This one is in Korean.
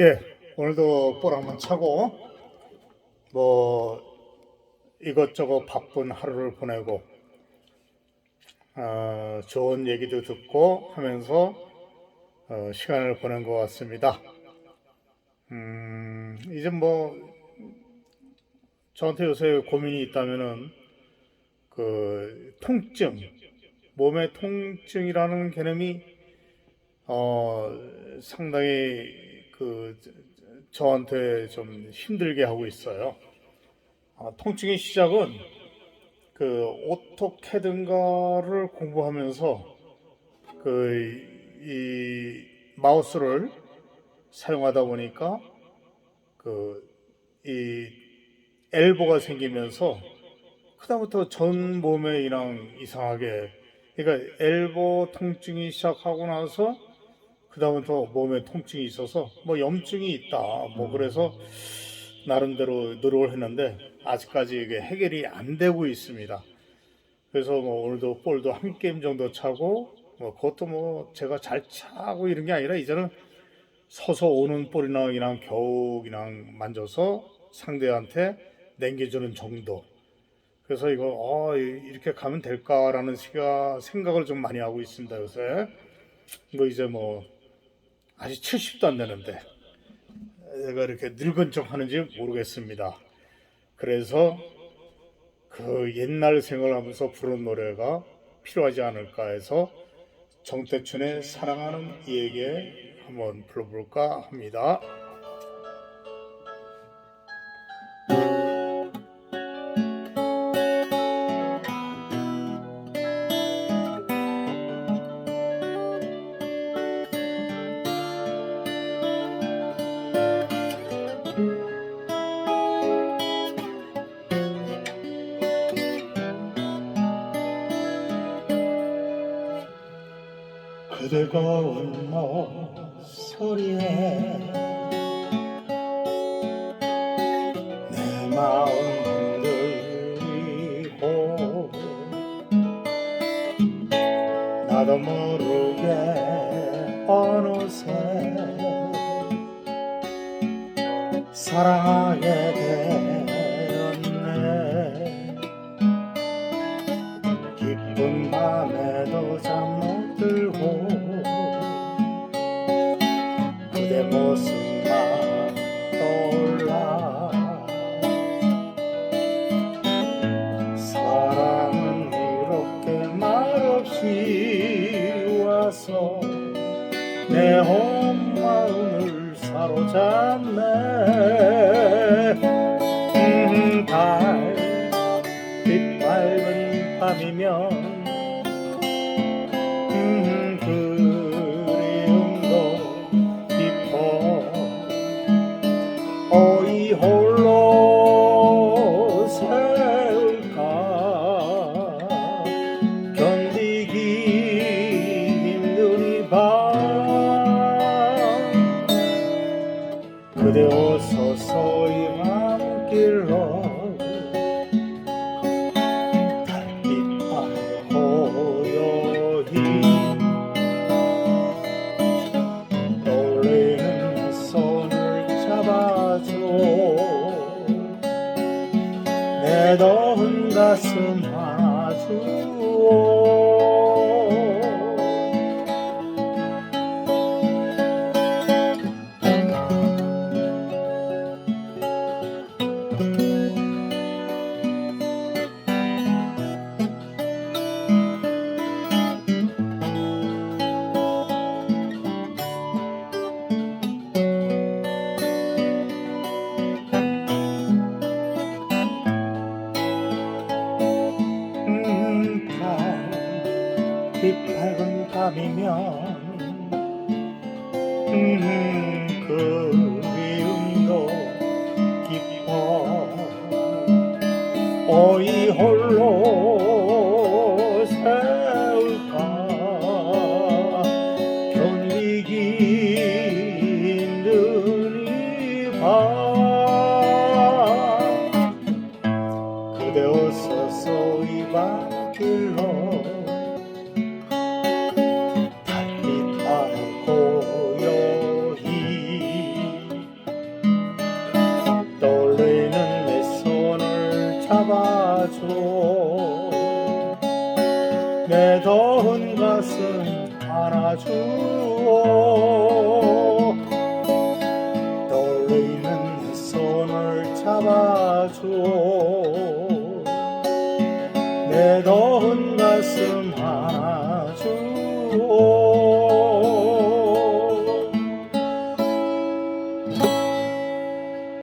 예, 오늘도 볼 한번 차고 뭐 이것저것 바쁜 하루를 보내고 어, 좋은 얘기도 듣고 하면서 어, 시간을 보낸 것 같습니다. 음, 이제 뭐 저한테 요새 고민이 있다면은 그 통증, 몸의 통증이라는 개념이 어, 상당히 그 저한테 좀 힘들게 하고 있어요. 아, 통증의 시작은 그 오토캐든가를 공부하면서 그 이 마우스를 사용하다 보니까 그 이 엘보가 생기면서 그다음부터 전 몸에 그냥 이상하게 그러니까 엘보 통증이 시작하고 나서 그 다음부터 몸에 통증이 있어서 뭐 염증이 있다 뭐 그래서 나름대로 노력을 했는데 아직까지 이게 해결이 안 되고 있습니다. 그래서 뭐 오늘도 볼도 한 게임 정도 차고 뭐 그것도 뭐 제가 잘 차고 이런 게 아니라 이제는 서서 오는 볼이나 그냥 겨우 그냥 만져서 상대한테 남겨주는 정도. 그래서 이거 어, 이렇게 가면 될까라는 생각을 좀 많이 하고 있습니다 요새. 이거 이제 뭐 아직 70도 안 되는데 내가 이렇게 늙은 척 하는지 모르겠습니다. 그래서 그 옛날 생각을 하면서 부른 노래가 필요하지 않을까 해서 정태춘의 사랑하는 이에게 한번 불러볼까 합니다. 그대가 얼마 소리에 내 마음 흔들리고 나도 모르게 어느새 사랑하게 되었네. 기쁜 밤에도 잠 와서 내 온 마음을 사로잡네. 음, 달빛 밝은 밤이면 음, 그리움도 깊어 어이 홀로 내 더운 가슴 아주 밤이면 음, 그리움도 깊어 어이 홀로 세울까 견디기 힘든 이밤 그대 오소서 이 밤길로 더운 가슴 안아주오. 떨리는 손을 잡아주오. 내 더운 가슴 안아주오.